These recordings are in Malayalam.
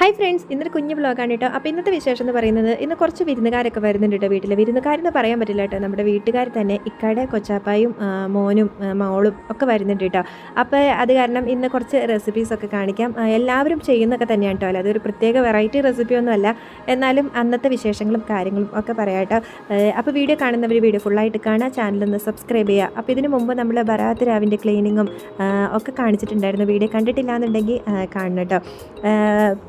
ഹായ് ഫ്രണ്ട്സ് ഇന്നൊരു കുഞ്ഞു വ്ളോഗാണ് കേട്ടോ. അപ്പോൾ ഇന്നത്തെ വിശേഷം എന്ന് പറയുന്നത് ഇന്ന് കുറച്ച് വിരുന്നുകാരൊക്കെ വരുന്നുണ്ട് കേട്ടോ വീട്ടിൽ വിരുന്നുകാരെന്ന് പറയാൻ പറ്റില്ല കേട്ടോ. നമ്മുടെ വീട്ടുകാർ തന്നെ ഇക്കാടെ കൊച്ചാപ്പായും മോനും മോളും ഒക്കെ വരുന്നുണ്ട് കേട്ടോ. അപ്പോൾ അത് കാരണം ഇന്ന് കുറച്ച് റെസിപ്പീസൊക്കെ കാണിക്കാം. എല്ലാവരും ചെയ്യുന്നൊക്കെ തന്നെയാണ് കേട്ടോ. അല്ല അതൊരു പ്രത്യേക വെറൈറ്റി റെസിപ്പി ഒന്നും അല്ല. എന്നാലും അന്നത്തെ വിശേഷങ്ങളും കാര്യങ്ങളും ഒക്കെ പറയാം കേട്ടോ. അപ്പോൾ വീഡിയോ കാണുന്നവർ വീഡിയോ ഫുള്ളായിട്ട് കാണുക. ചാനലൊന്ന് സബ്സ്ക്രൈബ് ചെയ്യുക. അപ്പോൾ ഇതിന് മുമ്പ് നമ്മൾ ബറാത്ത് രാവിന്റെ ക്ലീനിങ്ങും ഒക്കെ കാണിച്ചിട്ടുണ്ടായിരുന്നു. വീഡിയോ കണ്ടിട്ടില്ല എന്നുണ്ടെങ്കിൽ കാണണം കേട്ടോ.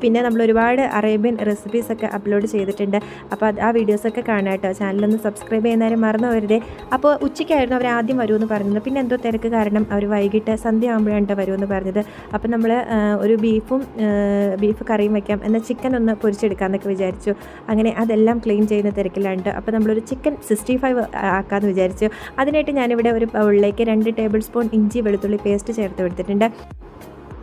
പിന്നെ നമ്മൾ ഒരുപാട് അറേബ്യൻ റെസിപ്പീസൊക്കെ അപ്ലോഡ് ചെയ്തിട്ടുണ്ട്. അപ്പോൾ അത് ആ വീഡിയോസൊക്കെ കാണാം കേട്ടോ. ചാനലൊന്ന് സബ്സ്ക്രൈബ് ചെയ്യുന്നവരെ മറന്നു വരുതേ അപ്പോൾ ഉച്ചയ്ക്കായിരുന്നു അവർ ആദ്യം വരുമെന്ന് പറഞ്ഞത്. പിന്നെ എന്തോ തിരക്ക് കാരണം അവർ വൈകിട്ട് സന്ധ്യ ആകുമ്പോഴാണ് വരുമെന്ന് പറഞ്ഞത്. അപ്പോൾ നമ്മൾ ഒരു ബീഫും ബീഫ് കറിയും വയ്ക്കാം എന്നാൽ ചിക്കൻ ഒന്ന് പൊരിച്ചെടുക്കാമെന്നൊക്കെ വിചാരിച്ചു. അങ്ങനെ അതെല്ലാം ക്ലീൻ ചെയ്യുന്ന തിരക്കിലാണ് അപ്പോൾ നമ്മളൊരു ചിക്കൻ സിക്സ്റ്റി ഫൈവ് ആക്കാമെന്ന് വിചാരിച്ചു. അതിനായിട്ട് ഞാനിവിടെ ഒരു ഉള്ളിലേക്ക് രണ്ട് ടേബിൾ സ്പൂൺ ഇഞ്ചി വെളുത്തുള്ളി പേസ്റ്റ് ചേർത്ത് കൊടുത്തിട്ടുണ്ട്.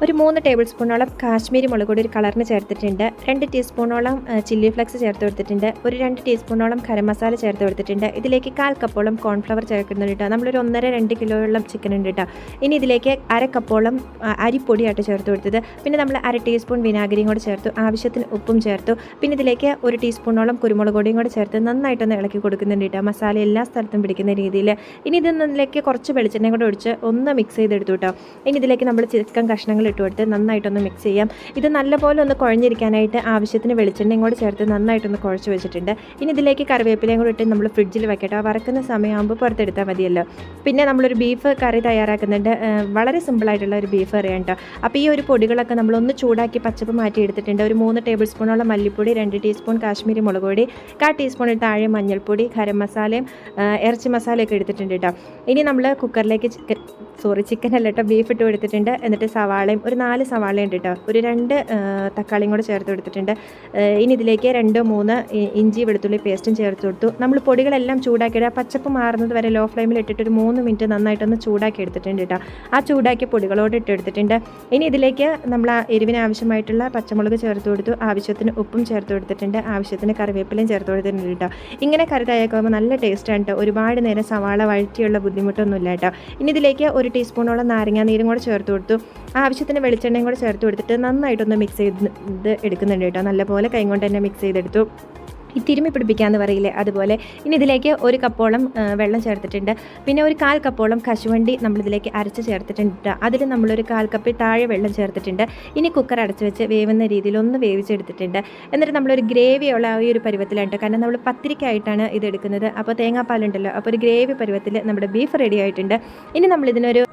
ഒരു മൂന്ന് ടേബിൾ സ്പൂണോളം കാശ്മീരി മുളക് പൊടി ഒരു കളറിന് ചേർത്തിട്ടുണ്ട്. രണ്ട് ടീസ്പൂണോളം ചില്ലി ഫ്ലെക്സ് ചേർത്ത് കൊടുത്തിട്ടുണ്ട്. ഒരു രണ്ട് ടീസ്പൂണോളം ഗരം മസാല ചേർത്ത് കൊടുത്തിട്ടുണ്ട്. ഇതിലേക്ക് കാൽ കപ്പോളം കോൺഫ്ലവർ ചേർക്കുന്നുണ്ട് കേട്ടോ നമ്മളൊരു ഒന്നര രണ്ട് കിലോയോളം ചിക്കൻ ഉണ്ട് കേട്ടോ ഇനി ഇതിലേക്ക് അര കപ്പോളം അരിപ്പൊടിയായിട്ട് ചേർത്ത് കൊടുത്തത്. പിന്നെ നമ്മൾ അര ടീസ്പൂൺ വിനാഗിരിയും കൂടെ ചേർത്തു. ആവശ്യത്തിന് ഉപ്പും ചേർത്തു. പിന്നെ ഇതിലേക്ക് ഒരു ടീസ്പൂണോളം കുരുമുളക് പൊടിയും കൂടെ ചേർത്ത് നന്നായിട്ടൊന്ന് ഇളക്കി കൊടുക്കുന്നുണ്ട് കേട്ടോ മസാല എല്ലാ സ്ഥലത്തും പിടിക്കുന്ന രീതിയിൽ. ഇനി ഇതിലേക്ക് കുറച്ച് വെളിച്ചെണ്ണയും കൂടെ ഒഴിച്ച് ഒന്ന് മിക്സ് ചെയ്തെടുത്തു കേട്ടോ ഇനി ഇതിലേക്ക് നമ്മൾ ചിക്കൻ കഷ്ണങ്ങൾ ഇട്ട് കൊടുത്ത് നന്നായിട്ടൊന്ന് മിക്സ് ചെയ്യാം. ഇത് നല്ലപോലെ ഒന്ന് കുഴഞ്ഞിരിക്കാനായിട്ട് ആവശ്യത്തിന് വെളിച്ചെണ്ണയും കൂടെ ചേർത്ത് നന്നായിട്ടൊന്ന് കുഴച്ച് വെച്ചിട്ടുണ്ട്. ഇനി ഇതിലേക്ക് കറിവേപ്പിലയും കൂടെ ഇട്ട് നമ്മൾ ഫ്രിഡ്ജിൽ വെക്കട്ടെ. വറക്കുന്ന സമയമാകുമ്പോൾ പുറത്തെടുത്താൽ മതിയല്ലോ. പിന്നെ നമ്മളൊരു ബീഫ് കറി തയ്യാറാക്കുന്നുണ്ട്. വളരെ സിമ്പിളായിട്ടുള്ള ഒരു ബീഫ് കറിയാണ് കേട്ടോ അപ്പോൾ ഈ ഒരു പൊടികളൊക്കെ നമ്മളൊന്ന് ചൂടാക്കി പച്ചപ്പ് മാറ്റി എടുത്തിട്ടുണ്ട്. ഒരു മൂന്ന് ടേബിൾ സ്പൂണോളം മല്ലിപ്പൊടി രണ്ട് ടീസ്പൂൺ കാശ്മീരി മുളക് പൊടി കാ ടീസ്പൂൺ താഴെ മഞ്ഞൾപ്പൊടി ഗരം മസാലയും ഇറച്ചി മസാലയൊക്കെ എടുത്തിട്ടുണ്ട് കേട്ടോ ഇനി നമ്മൾ കുക്കറിലേക്ക് സോറി ചിക്കൻ അല്ല കേട്ടോ ബീഫ് ഇട്ട് കൊടുത്തിട്ടുണ്ട്. എന്നിട്ട് സവാളയും ഒരു നാല് സവാളയും ഉണ്ട് കേട്ടോ ഒരു രണ്ട് തക്കാളിയും കൂടെ ചേർത്ത് കൊടുത്തിട്ടുണ്ട്. ഇനി ഇതിലേക്ക് രണ്ട് മൂന്ന് ഇഞ്ചി വെളുത്തുള്ളി പേസ്റ്റും ചേർത്ത് കൊടുത്തു. നമ്മൾ പൊടികളെല്ലാം ചൂടാക്കിയിട്ട് ആ പച്ചപ്പ് മാറുന്നത് വരെ ലോ ഫ്ലെയിമിൽ ഇട്ടിട്ട് ഒരു മൂന്ന് മിനിറ്റ് നന്നായിട്ടൊന്ന് ചൂടാക്കി എടുത്തിട്ടുണ്ട് കേട്ടോ ആ ചൂടാക്കിയ പൊടികളോട് ഇട്ടെടുത്തിട്ടുണ്ട് ഇനി ഇതിലേക്ക് നമ്മൾ ആ എരിവിന് ആവശ്യമായിട്ടുള്ള പച്ചമുളക് ചേർത്ത് കൊടുത്തു. ആവശ്യത്തിന് ഉപ്പും ചേർത്ത് കൊടുത്തിട്ടുണ്ട്. ആവശ്യത്തിന് കറിവേപ്പിലയും ചേർത്ത് കൊടുത്തിട്ടുണ്ട് കേട്ടോ ഇങ്ങനെ കറി നല്ല ടേസ്റ്റാണ് കേട്ടോ ഒരുപാട് നേരം സവാള വഴറ്റിയുള്ള ബുദ്ധിമുട്ടൊന്നുമില്ല കേട്ടോ ഇനി ഇതിലേക്ക് ഒരു ടീസ്പൂണോളം നാരങ്ങാ നീരും കൂടെ ചേർത്ത് കൊടുത്തു. ആവശ്യത്തിന് വെളിച്ചെണ്ണയും കൂടെ ചേർത്ത് കൊടുത്തിട്ട് നന്നായിട്ടൊന്ന് മിക്സ് ചെയ്ത് എടുക്കുന്നുണ്ട് കേട്ടോ. നല്ലപോലെ കൈ കൊണ്ട് തന്നെ മിക്സ് ചെയ്തെടുത്തു. ഈ തിരുമ്മി പിടിപ്പിക്കാന്ന് പറയില്ലേ? അതുപോലെ ഇനി ഇതിലേക്ക് ഒരു കപ്പോളം വെള്ളം ചേർത്തിട്ടുണ്ട്. പിന്നെ ഒരു കാൽ കപ്പോളം കശുവണ്ടി നമ്മളിതിലേക്ക് അരച്ച് ചേർത്തിട്ടുണ്ട് അതിൽ നമ്മളൊരു കാൽ കപ്പിൽ താഴെ വെള്ളം ചേർത്തിട്ടുണ്ട്. ഇനി കുക്കർ അടച്ച് വെച്ച് വേവുന്ന രീതിയിൽ ഒന്ന് വേവിച്ചെടുത്തിട്ടുണ്ട്. എന്നിട്ട് നമ്മളൊരു ഗ്രേവിയുള്ള ഈ ഒരു പരുവത്തിലാണ് കാരണം നമ്മൾ പത്തിരിക്കായിട്ടാണ് ഇത് എടുക്കുന്നത്. അപ്പോൾ തേങ്ങാപ്പാലുണ്ടല്ലോ. അപ്പോൾ ഒരു ഗ്രേവി പരുവത്തിൽ നമ്മുടെ ബീഫ് റെഡി ആയിട്ടുണ്ട്. ഇനി നമ്മളിതിനൊരു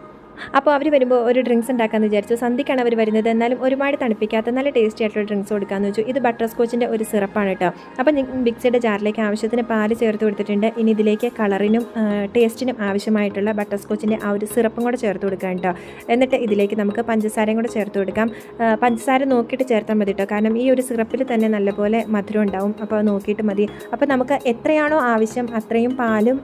അപ്പോൾ അവർ വരുമ്പോൾ ഒരു ഡ്രിങ്ക്സ് ഉണ്ടാക്കാമെന്ന് വിചാരിച്ചു. സന്ധിക്കാണ് അവർ വരുന്നത്. എന്നാലും ഒരുപാട് തണുപ്പിക്കാത്ത നല്ല ടേസ്റ്റി ആയിട്ടുള്ള ഡ്രിങ്ക്സ് കൊടുക്കാമെന്ന് വെച്ചു. ഇത് ബട്ടർ സ്കോച്ചിന്റെ ഒരു സിറപ്പാണ് കേട്ടോ. അപ്പോൾ മിക്സിയുടെ ജാറിലേക്ക് ആവശ്യത്തിന് പാൽ ചേർത്ത് കൊടുത്തിട്ടുണ്ട്. ഇനി ഇതിലേക്ക് കളറിനും ടേസ്റ്റിനും ആവശ്യമായിട്ടുള്ള ബട്ടർ സ്കോച്ചിന്റെ ആ ഒരു സിറപ്പും കൂടെ ചേർത്ത് കൊടുക്കാം കേട്ടോ. എന്നിട്ട് ഇതിലേക്ക് നമുക്ക് പഞ്ചസാരയും കൂടെ ചേർത്ത് കൊടുക്കാം. പഞ്ചസാര നോക്കിയിട്ട് ചേർത്താൽ മതി കേട്ടോ. കാരണം ഈ ഒരു സിറപ്പിൽ തന്നെ നല്ലപോലെ മധുരം ഉണ്ടാവും. അപ്പോൾ നോക്കിയിട്ട് മതി. അപ്പോൾ നമുക്ക് എത്രയാണോ ആവശ്യം അത്രയും പാലും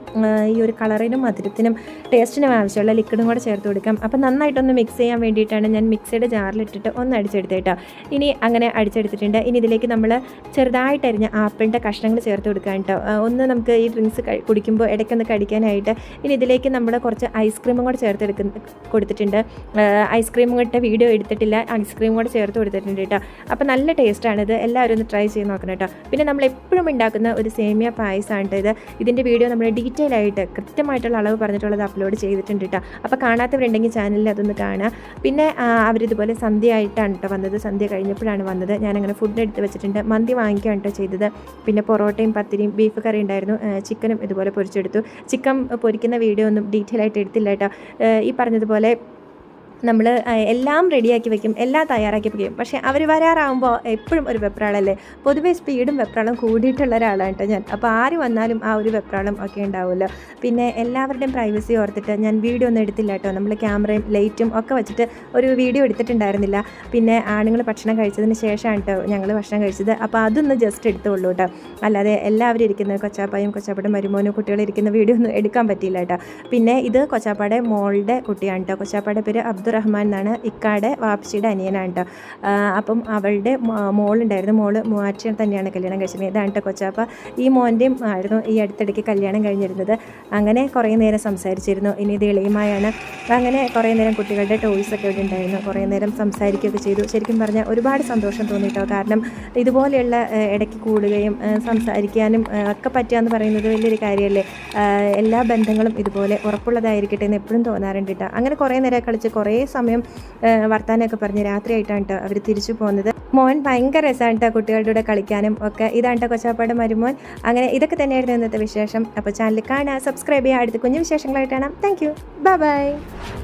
ഈ ഒരു കളറിനും മധുരത്തിനും ടേസ്റ്റിനും ആവശ്യമുള്ള ലിക്വിഡും കൂടെ ചേർത്ത് കൊടുക്കാം. അപ്പോൾ നന്നായിട്ടൊന്ന് മിക്സ് ചെയ്യാൻ വേണ്ടിയിട്ടാണ് ഞാൻ മിക്സിയുടെ ജാറിലിട്ടിട്ട് ഒന്ന് അടിച്ചെടുത്തേട്ടോ ഇനി അങ്ങനെ അടിച്ചെടുത്തിട്ടുണ്ട്. ഇനി ഇതിലേക്ക് നമ്മൾ ചെറുതായിട്ട് അരിഞ്ഞ ആപ്പിളിന്റെ കഷ്ണങ്ങൾ ചേർത്ത് കൊടുക്കാൻ കേട്ടോ. ഒന്ന് നമുക്ക് ഈ ഡ്രിങ്ക്സ് കുടിക്കുമ്പോൾ ഇടയ്ക്കൊന്ന് കടിക്കാനായിട്ട് ഇനി ഇതിലേക്ക് നമ്മൾ കുറച്ച് ഐസ്ക്രീമും കൂടെ ചേർത്തെടുക്കുന്ന കൊടുത്തിട്ടുണ്ട്. ഐസ്ക്രീമും കൂടെ വീഡിയോ എടുത്തിട്ടില്ല. ഐസ്ക്രീം കൂടെ ചേർത്ത് കൊടുത്തിട്ടുണ്ട് കേട്ടോ. അപ്പോൾ നല്ല ടേസ്റ്റാണിത് എല്ലാവരും ഒന്ന് ട്രൈ ചെയ്ത് നോക്കണം കേട്ടോ. പിന്നെ നമ്മൾ എപ്പോഴും ഉണ്ടാക്കുന്ന ഒരു സേമിയ പായസമാണ് ഇത്. ഇതിന്റെ വീഡിയോ നമ്മൾ ഡീറ്റെയിൽ ആയിട്ട് കൃത്യമായിട്ടുള്ള അളവ് പറഞ്ഞിട്ടുള്ളത് അപ്ലോഡ് ചെയ്തിട്ടുണ്ട് കേട്ടോ. അപ്പോൾ കാണാത്തവരുണ്ടെങ്കിൽ ചാനലിൽ അതൊന്ന് കാണുക പിന്നെ അവരിതുപോലെ സന്ധ്യ ആയിട്ടാണ് കേട്ടോ വന്നത്. സന്ധ്യ കഴിഞ്ഞപ്പോഴാണ് വന്നത്. ഞാനങ്ങനെ ഫുഡ് എടുത്ത് വെച്ചിട്ടുണ്ട്. മന്തി വാങ്ങിക്കുകയാണ് കേട്ടോ ചെയ്തത്. പിന്നെ പൊറോട്ടയും പത്തിരിയും ബീഫ് കറി ഉണ്ടായിരുന്നു. ചിക്കനും ഇതുപോലെ പൊരിച്ചെടുത്തു. ചിക്കൻ പൊരിക്കുന്ന വീഡിയോ ഒന്നും ഡീറ്റെയിൽ ആയിട്ട് എടുത്തില്ല കേട്ടോ ഈ പറഞ്ഞതുപോലെ നമ്മൾ എല്ലാം റെഡിയാക്കി വെക്കും എല്ലാം തയ്യാറാക്കി വെക്കും. പക്ഷേ അവർ വരാറാകുമ്പോൾ എപ്പോഴും ഒരു വെപ്രാളല്ലേ? പൊതുവെ സ്പീഡും വെപ്രാളം കൂടിയിട്ടുള്ള ഒരാളാണ് കേട്ടോ ഞാൻ. അപ്പോൾ ആര് വന്നാലും ആ ഒരു വെപ്രാളം ഒക്കെ ഉണ്ടാവുമല്ലോ. പിന്നെ എല്ലാവരുടെയും പ്രൈവസി ഓർത്തിട്ട് ഞാൻ വീഡിയോ ഒന്നും എടുത്തില്ല കേട്ടോ. നമ്മൾ ക്യാമറയും ലൈറ്റും ഒക്കെ വെച്ചിട്ട് ഒരു വീഡിയോ എടുത്തിട്ടുണ്ടായിരുന്നില്ല. പിന്നെ ആണുങ്ങൾ ഭക്ഷണം കഴിച്ചതിന് ശേഷമാണ് കേട്ടോ ഞങ്ങൾ ഭക്ഷണം കഴിച്ചത്. അപ്പോൾ അതൊന്ന് ജസ്റ്റ് എടുത്തുള്ളൂ കേട്ടോ. അല്ലാതെ എല്ലാവരും ഇരിക്കുന്ന കൊച്ചാപ്പായും കൊച്ചാപ്പയുടെ മരുമോനും കുട്ടികളും ഇരിക്കുന്ന വീഡിയോ ഒന്നും എടുക്കാൻ പറ്റിയില്ല കേട്ടോ. പിന്നെ ഇത് കൊച്ചാപ്പാടെ മോളുടെ കുട്ടിയാണ് കേട്ടോ. കൊച്ചാപ്പാടെ പേര് അബ്ദുൾ അബ്ദുറഹ്മാൻ എന്നാണ് ഇക്കാടെ വാപ്പച്ചിയുടെ അനിയനാണ് കേട്ടോ. അപ്പം അവളുടെ മോളുണ്ടായിരുന്നു. മോൾ മൂവാറ്റുപുഴ തന്നെയാണ് കല്യാണം കഴിച്ചത് ഇതാണ് കേട്ടോ കൊച്ചാപ്പ. ഈ മോന്റെയും ആയിരുന്നു ഈ അടുത്തിടയ്ക്ക് കല്യാണം കഴിഞ്ഞിരുന്നത്. അങ്ങനെ കുറേ നേരം സംസാരിച്ചിരുന്നു. ഇനി ഇത് എളിയുമായാണ്. അങ്ങനെ കുറേ നേരം കുട്ടികളുടെ ടോയ്സൊക്കെ ഇവിടെ ഉണ്ടായിരുന്നു. കുറേ നേരം സംസാരിക്കുകയൊക്കെ ചെയ്തു. ശരിക്കും പറഞ്ഞാൽ ഒരുപാട് സന്തോഷം തോന്നിട്ടോ കാരണം ഇതുപോലെയുള്ള ഇടയ്ക്ക് കൂടുകയും സംസാരിക്കാനും ഒക്കെ പറ്റുക എന്ന് പറയുന്നത് വലിയൊരു കാര്യമല്ലേ? എല്ലാ ബന്ധങ്ങളും ഇതുപോലെ ഉറപ്പുള്ളതായിരിക്കട്ടെ എന്ന് എപ്പോഴും തോന്നാറുണ്ട് കേട്ടോ. അങ്ങനെ കുറേ നേരം കളിച്ച് കുറേ സമയം വർത്താനമൊക്കെ പറഞ്ഞ് രാത്രിയായിട്ടാണ് അവർ തിരിച്ചു പോകുന്നത്. മോൻ ഭയങ്കര രസമാണ് കേട്ടോ കുട്ടികളുടെ കൂടെ കളിക്കാനും ഒക്കെ. ഇതാണ് കേട്ടോ കൊച്ചാപ്പാട് മരുമോൻ. അങ്ങനെ ഇതൊക്കെ തന്നെയായിരുന്നു ഇന്നത്തെ വിശേഷം. അപ്പോൾ ചാനൽ കാണുക സബ്സ്ക്രൈബ് ചെയ്യുക. അടുത്ത കുഞ്ഞു വിശേഷങ്ങളായിട്ട് കാണാം. Thank you bye bye